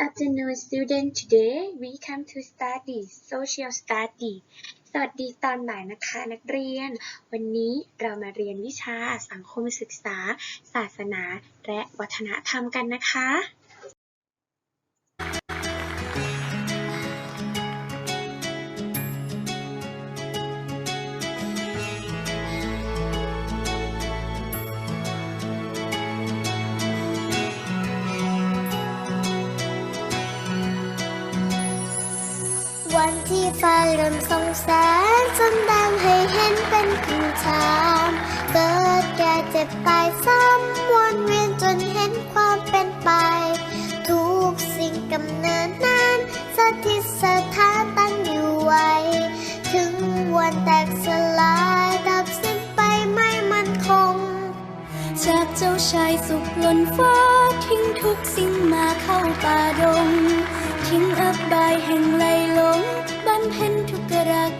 afternoon, student. Today we come to study social study. สวัสดีตอนบ่ายนะคะนักเรียน วันนี้เรามาเรียนวิชาสังคมศึกษา ศาสนา และวัฒนธรรมกันนะคะ ฟ้าเริ่มส่องแสงจำแดงให้เห็นเป็นคำถามเกิดแก่เจ็บตายซ้ำวนเวียนจนเห็นความเป็นไป ทุกสิ่งกำเนิดนั้นสถิตสถานตั้งอยู่ไว้ ถึงวันแตกสลายดับสิ้นไปไม่มั่นคง จากเจ้าชายสุขล้นฟ้าทิ้งทุกสิ่ง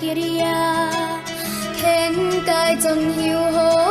กรากิริยาเข็นกายจนหิวโหย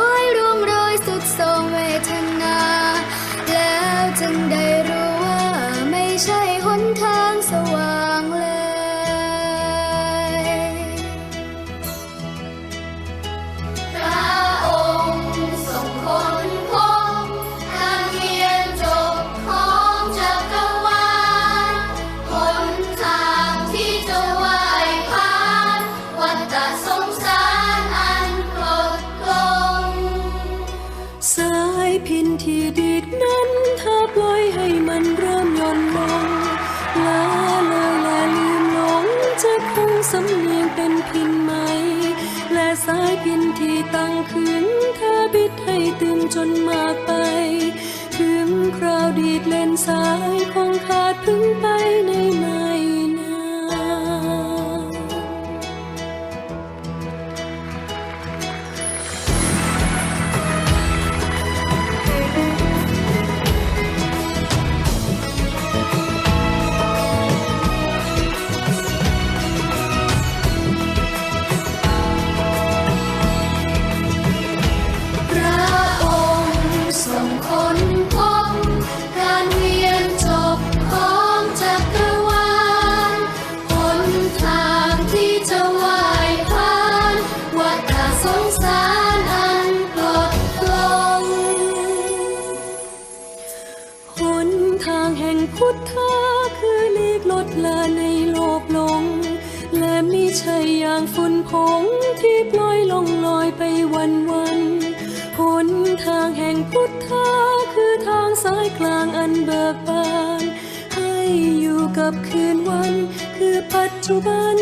สำเนียงเป็นพินไหม และสายพินที่ตั้งขึ้นเธอบิดให้ตึงจนมากไป ถึงคราวดีดเล่นสายคงขาดพึ่งไป พุทธาคือทางสายกลางอันเบิกบาน ให้อยู่กับคืนวัน คือปัจจุบัน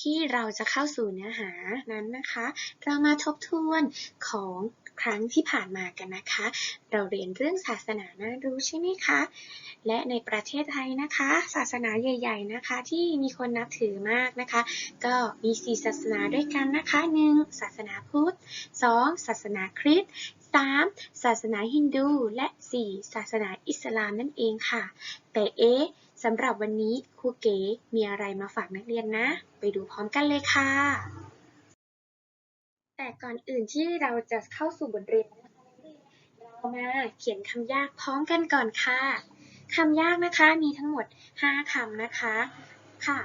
ที่เราจะเข้าสู่เนื้อหานั้นนะคะ เรามาทบทวนของครั้งที่ผ่านมากันนะคะ เราเรียนเรื่องศาสนาน่ารู้ใช่ไหมคะ และในประเทศไทยนะคะ ศาสนาใหญ่ ๆนะคะ ที่มีคนนับถือมากนะคะ ก็มี4ศาสนาด้วยกันนะคะ 1. ศาสนาพุทธ 2. ศาสนาคริสต์ 3. ศาสนาฮินดู และ 4. ศาสนาอิสลามนั่นเองค่ะ แต่เอ๊ะสำหรับวันนี้ครูเก๋มีอะไรมาฝากนักเรียนนะ ไปดูพร้อมกันเลยค่ะ แต่ก่อนอื่นที่เราจะเข้าสู่บทเรียนนะคะนักเรียนเรามาเขียนคำยากพร้อมกันก่อนค่ะคำยากนะคะมีทั้งหมด 5คำนะคะค่ะ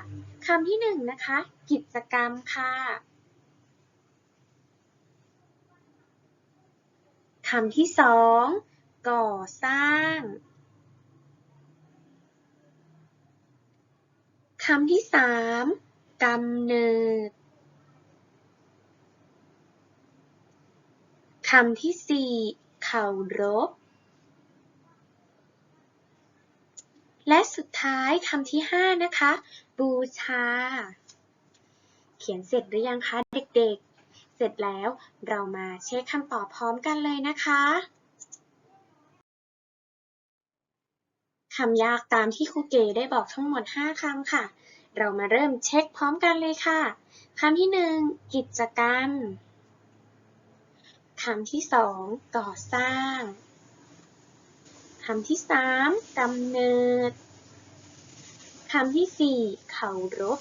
คำที่ 1 นะคะ กิจกรรมค่ะคำที่ 2 ก่อสร้างำที่สามกำเนิด คำที่สี่เคารพ และสุดท้ายคำที่ห้านะคะ บูชา เขียนเสร็จหรือยังคะเด็กๆ เสร็จแล้วเรามาเช็คคำตอบพร้อมกันเลยนะคะ คำยากตามที่ครูเกได้บอกทั้งหมด 5 คำค่ะ เรามาเริ่มเช็คพร้อมกันเลยค่ะ คำที่ 1 กิจกรรม คำที่สองก่อสร้าง คำที่สามกำเนิด คำที่สี่เคารพ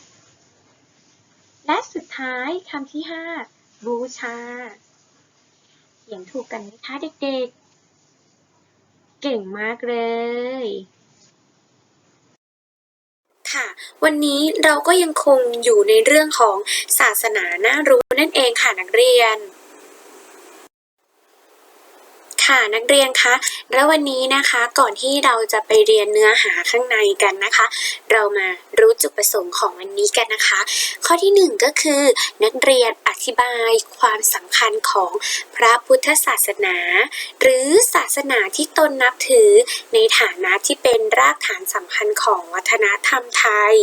และสุดท้ายคำที่ห้าบูชา เขียนถูกกันไหมคะเด็กๆเก่งมากเลย ค่ะ วันนี้เราก็ยังคงอยู่ในเรื่องของศาสนาน่ารู้นั่นเองค่ะนักเรียน ค่ะนักเรียนคะแล้ววันนี้นะคะก่อนที่เราจะไปเรียนเนื้อหาข้างในกันนะคะ เรามารู้จุดประสงค์ของวันนี้กันนะคะ ข้อที่หนึ่งก็คือนักเรียนอธิบายความสำคัญของพระพุทธศาสนา หรือศาสนาที่ตนนับถือในฐานะที่เป็นรากฐานสำคัญของวัฒนธรรมไทย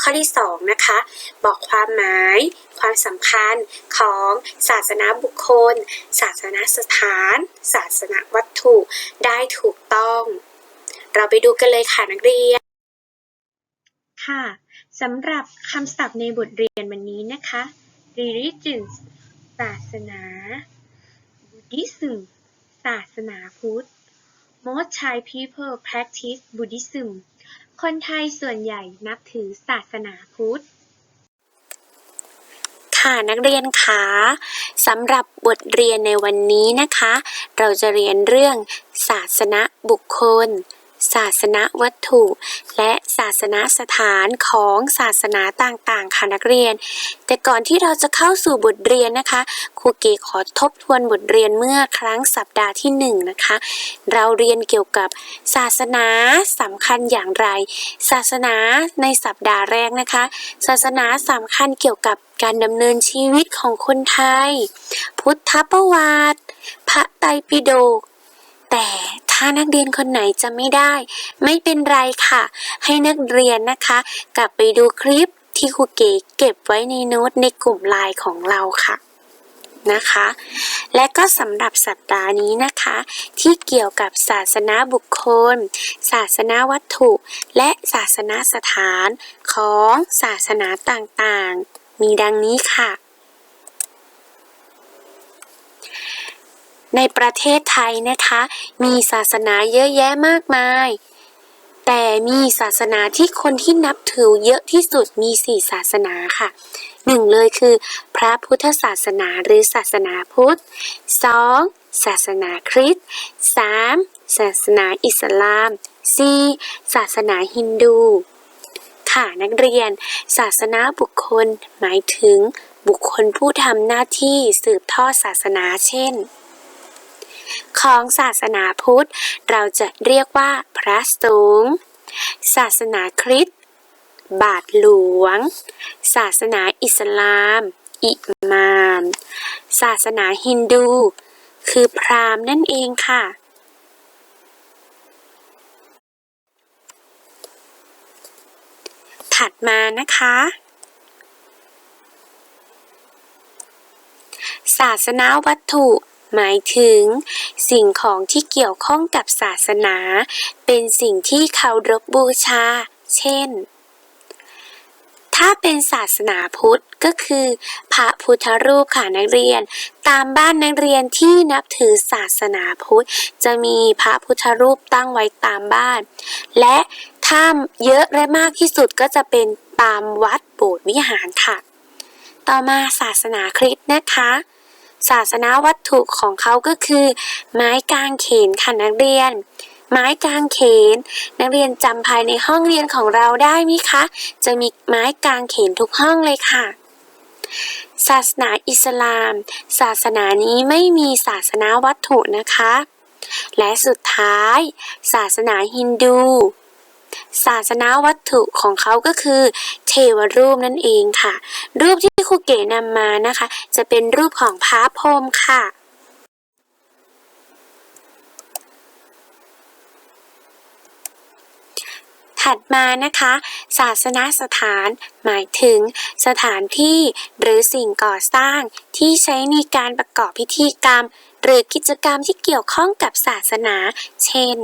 ข้อที่สองนะคะบอกความหมาย ความสำคัญของศาสนาบุคคล ศาสนาสถาน ศาสนาวัตถุได้ถูกต้อง เราไปดูกันเลยค่ะนักเรียน ค่ะสำหรับคำศัพท์ในบทเรียนวันนี้นะคะ religion ศาสนา Buddhism ศาสนาพุทธ Most Thai people practice Buddhism คนไทยส่วนใหญ่นับถือศาสนาพุทธ ค่ะนักเรียนคะสำหรับบทเรียนในวันนี้นะคะ เราจะเรียนเรื่องศาสนาบุคคล ศาสนาวัตถุ และศาสนาสถานของศาสนาต่างๆ ค่ะนักเรียน แต่ก่อนที่เราจะเข้าสู่บทเรียนนะคะ ครูเก๋ขอทบทวนบทเรียนเมื่อครั้งสัปดาห์ที่หนึ่งนะคะ เราเรียนเกี่ยวกับศาสนาสำคัญอย่างไร ศาสนาในสัปดาห์แรกนะคะ ศาสนาสำคัญเกี่ยวกับการดำเนินชีวิตของคนไทย พุทธประวัติ พระไตรปิฎกแต่ ถ้านักเรียนคนไหนจะไม่ได้ ไม่เป็นไรค่ะ ให้นักเรียนนะคะ กลับไปดูคลิปที่ครูเก๋เก็บไว้ในโน้ตในกลุ่มไลน์ของเราค่ะนะคะ และก็สำหรับสัปดาห์นี้นะคะ ที่เกี่ยวกับศาสนาบุคคล ศาสนาวัตถุ และศาสนาสถานของศาสนาต่างๆ มีดังนี้ค่ะ ในประเทศไทยนะคะ มีศาสนาเยอะแยะมากมาย แต่มีศาสนาที่คนที่นับถือเยอะที่สุดมีสี่ศาสนาค่ะหนึ่งเลยคือ พระพุทธศาสนาหรือศาสนาพุทธสองศาสนาคริสต์สามศาสนาอิสลามสี่ศาสนาฮินดูค่ะนักเรียน ศาสนาบุคคลหมายถึงบุคคลผู้ทำหน้าที่สืบทอดศาสนาเช่น ของศาสนาพุทธ เราจะเรียกว่าพระสงฆ์ศาสนาคริสต์บาทหลวง ศาสนาอิสลาม อิมาม ศาสนาฮินดู คือพราหมณ์นั่นเองค่ะ ถัดมานะคะ ศาสนาวัตถุ หมายถึง สิ่งของที่เกี่ยวข้องกับศาสนา เป็นสิ่งที่เคารพบูชา เช่น ถ้าเป็นศาสนาพุทธก็คือ พระพุทธรูปค่ะนักเรียน ตามบ้านนักเรียนที่นับถือศาสนาพุทธ จะมีพระพุทธรูปตั้งไว้ตามบ้าน และถ้าเยอะและมากที่สุดก็จะเป็นตามวัดโบสถ์วิหารค่ะ ต่อมาศาสนาคริสต์นะคะ ศาสนาวัตถุของเขาก็คือ ไม้กางเขนค่ะนักเรียน ไม้กางเขน นักเรียนจำภายในห้องเรียนของเราได้ไหมคะ จะมีไม้กางเขนทุกห้องเลยค่ะศาสนาอิสลาม ศาสนานี้ไม่มีศาสนาวัตถุนะคะ และสุดท้าย ศาสนาฮินดู ศาสนาวัตถุของเขาก็คือ เทวรูปนั่นเองค่ะ รูปที่ ครูเก๋นำมานะคะ จะเป็นรูปของพระพรมค่ะถัดมานะคะ ศาสนสถาน หมายถึงสถานที่หรือสิ่งก่อสร้างที่ใช้ในการประกอบพิธีกรรม หรือกิจกรรมที่เกี่ยวข้องกับศาสนา เช่น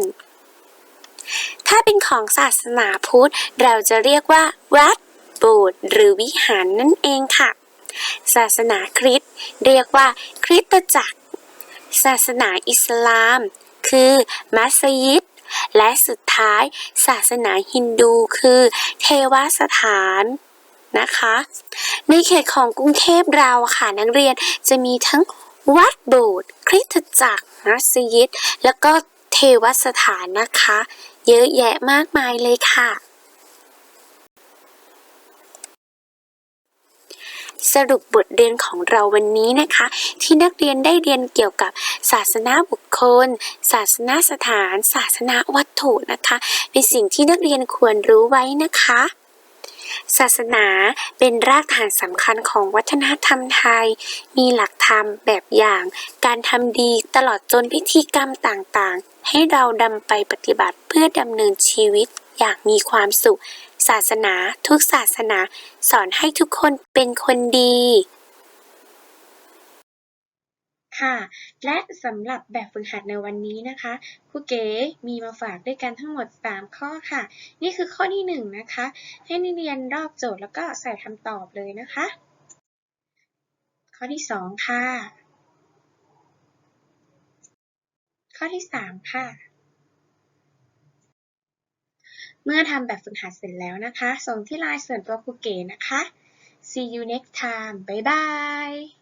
ถ้าเป็นของศาสนาพุทธ เราจะเรียกว่า วัด โบสถ์หรือวิหารนั่นเองค่ะ ศาสนาคริสต์เรียกว่าคริสตจักร ศาสนาอิสลาม คือมัสยิด และสุดท้ายศาสนาฮินดูคือ เทวสถานนะคะ ในเขตของกรุงเทพเราค่ะนักเรียนจะมีทั้งวัดโบสถ์คริสตจักรมัสยิด แล้วก็เทวสถานนะคะ เยอะแยะมากมายเลยค่ะ สรุปบทเรียนของเราวันนี้นะคะ ที่นักเรียนได้เรียนเกี่ยวกับศาสนาบุคคล ศาสนาสถาน ศาสนาวัตถุนะคะ เป็นสิ่งที่นักเรียนควรรู้ไว้นะคะศาสนาเป็นรากฐานสำคัญของวัฒนธรรมไทย มีหลักธรรมแบบอย่าง การทำดีตลอดจนพิธีกรรมต่างๆ ให้เราดำไปปฏิบัติเพื่อดำเนินชีวิตอย่างมีความสุข ศาสนา ทุกศาสนา สอนให้ทุกคนเป็นคนดี ค่ะ และสำหรับแบบฝึกหัดในวันนี้นะคะครูเก๋มีมาฝากด้วยกันทั้งหมด 3 ข้อค่ะ นี่คือข้อที่ 1 นะคะ ให้นักเรียนรอบโจทย์แล้วก็ใส่คำตอบเลยนะคะ ข้อที่ 2 ค่ะ ข้อที่ 3 ค่ะ เมื่อทำแบบฝึกหัดเสร็จแล้วนะคะ ส่งที่ไลน์ส่วนตัวครูเก๋นะคะ see you next time บ๊ายบาย